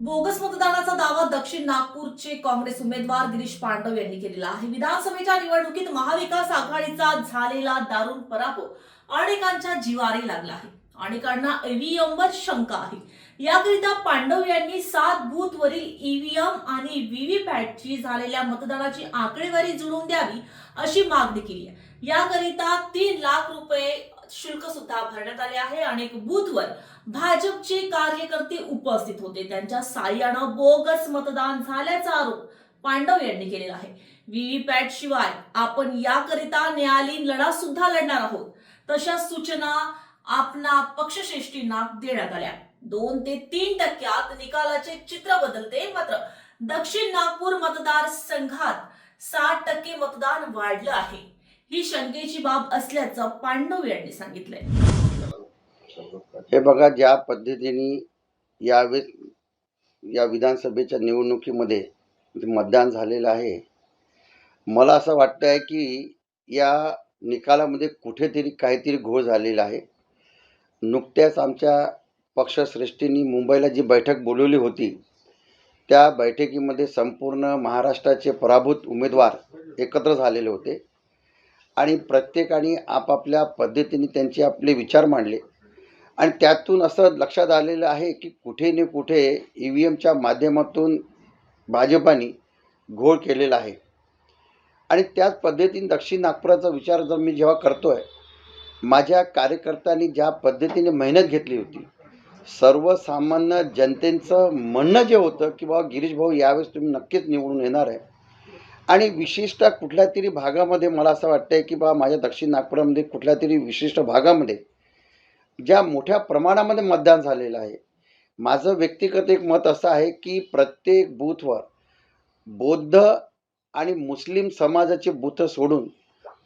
Bogus मतदानाचा दावा दक्षिण नागपूरचे काँग्रेस उमेदवार गिरीश पांडव यांनी केलेला आहे. विधानसभेच्या निवडणुकीत महाविकास आघाडीचा झालेला दारुण पराभव अनेकांच्या जिवारी लागला आहे. अनेकांना ईव्हीएमवर शंका आहे. याकरिता पांडव यांनी सात बूथवरील ईव्हीएम आणि व्हीव्हीपॅटची झालेल्या मतदानाची आकडेवारी जुळवून द्यावी अशी मागणी केली आहे. याकरिता तीन लाख रुपये शुल्क सुद्धा भरण्यात आले आहे. अनेक बूथवर भाजपचे कार्यकर्ते उपस्थित होते. त्यांच्या साह्यानं बोगस मतदान झाल्याचा आरोप पांडव यांनी केलेला आहे. व्हीव्हीपॅट शिवाय आपण याकरिता न्यायालयीन लढा सुद्धा लढणार आहोत. तशा सूचना आपणा पक्षश्रेष्ठींना देण्यात आल्या. दोन ते तीन टक्क्यात निकालाचे चित्र बदलते. मात्र दक्षिण नागपूर मतदार संघात साठ टक्के मतदान वाढलं आहे. ही शंकेची बाब असल्याचं पांडव यांनी सांगितलंय. हे बघा ज्या पद्धतीने यावेळेस या विधानसभेच्या निवडणुकीमध्ये मतदान झालेलं आहे मला असं वाटतं आहे की या निकालामध्ये कुठेतरी काहीतरी घोळ झालेला आहे. नुकत्याच आमच्या पक्षश्रेष्ठींनी मुंबईला जी बैठक बोलवली होती त्या बैठकीमध्ये संपूर्ण महाराष्ट्राचे पराभूत उमेदवार एकत्र झालेले होते. आणि प्रत्येकाने आपापल्या पद्धतीने त्यांचे आपले विचार मांडले. आणि त्यातून असं लक्षात आलेलं आहे की कुठे न कुठे ई व्ही एमच्या माध्यमातून भाजपाने घोळ केलेला आहे. आणि त्याच पद्धतीने दक्षिण नागपुराचा विचार जर मी जेव्हा करतो आहे माझ्या कार्यकर्त्यांनी ज्या पद्धतीने मेहनत घेतली होती सर्वसामान्य जनतेचं म्हणणं जे होतं की बाबा गिरीश भाऊ यावेळेस तुम्ही नक्कीच निवडून येणार आहे आणि विशिष्ट कुठल्या तरी भागामध्ये मला असं वाटतं आहे की बा माझ्या दक्षिण नागपुरामध्ये कुठल्या तरी विशिष्ट भागामध्ये ज्या मोठ्या प्रमाणामध्ये मतदान झालेलं आहे. माझं व्यक्तिगत एक मत असं आहे की प्रत्येक बूथवर बौद्ध आणि मुस्लिम समाजाचे बूथ सोडून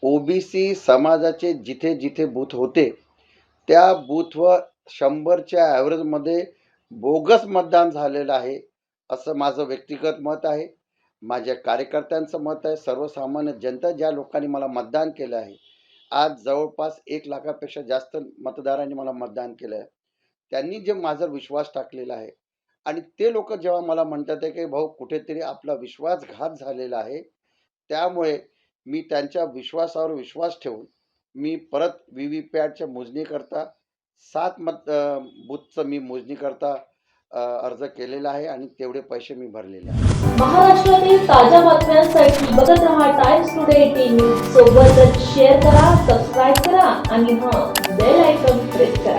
ओबीसी समाजाचे जिथे जिथे बूथ होते त्या बूथवर शंभरच्या ॲव्हरेजमध्ये बोगस मतदान झालेलं आहे असं माझं व्यक्तिगत मत आहे. माझ्या कार्यकर्त्यांचं मत आहे सर्वसामान्य जनता ज्या लोकांनी मला मतदान केलं आहे आज जवळपास एक लाखापेक्षा जास्त मतदारांनी मला मतदान केलं आहे. त्यांनी जे माझा विश्वास टाकलेला आहे आणि ते लोक जेव्हा मला म्हणतात आहे की भाऊ कुठेतरी आपला विश्वासघात झालेला आहे त्यामुळे मी त्यांच्या विश्वासावर विश्वास ठेवून मी परत व्ही व्ही पॅटच्या मोजणीकरता सात मत बुथचं मी मोजणीकरता अर्ज केलेला आहे आणि तेवढे पैसे मी भरलेले आहे महाराष्ट्रातील ताज्या बातम्यांसाठी बघत रहा टाइम्स टुडे टीव्ही सोबतच शेअर करा सबस्क्राईब करा आणि हा बेल आयकॉन प्रेस करा.